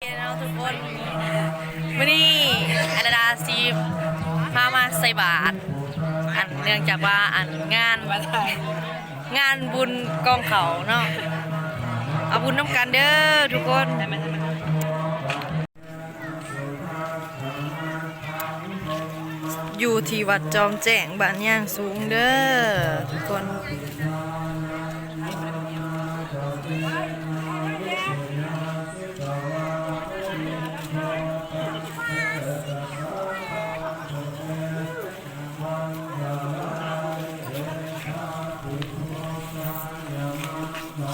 เนาทุกคนวันนี้อันดาซีพามาใส่บาตรอันเนื่องจากว่าอันงานงานบุญกองเขาเนาะเอาบุญน้ำกันเด้อทุกคนอยู่ที่วัดจอมแจ้งบ้านย่างสูงเด้อทุกคน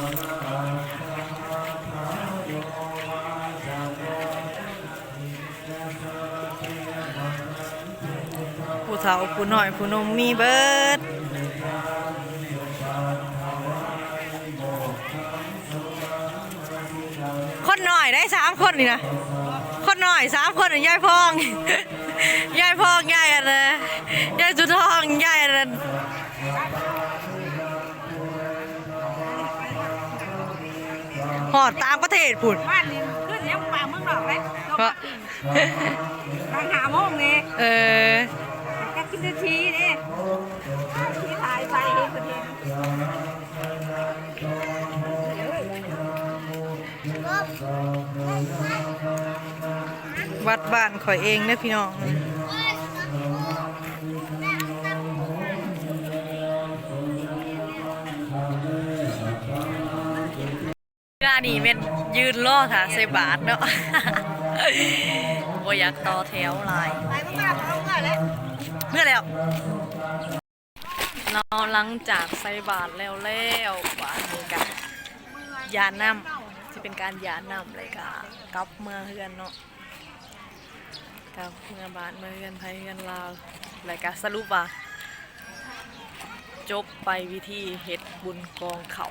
ผู้เฒ่าผู้น้อยผู้หนมมีเบิดคนหน่อยได้สามคนนี่นะคนหน่อยสามคนน่ะยายพอง ยายพองยายอะไรยายจุดทองยายอะไร หอดต่างประเทศพุ่นบ้านนี่ขึ้นยังป่าเมืองนอกเลยเพราะทางหาโมงนี่เออก็คิดนาทีนี่ที่ถ่ายไปเห็นประเทศวัดบ้านข่อยเองนะพี่น้องานี่เป็นยืนล่อค่ะใส่บาทเนาะบ่อยากต่อแถวหลายไปเมื่อมาเอาเมื่อเลยเมื่อแล้วเราหลังจากใส่บาทแล้วแล้วบาทนี้กันยาน้ำที่เป็นการยาน้ำเลยค่ะกลับเมืองเฮือนเนาะกลับเมืองบาทเมืองเฮือนไทยเฮือนลาวแล้วก็สรุปว่าจบไปวิธีเฮ็ดบุญกองเขา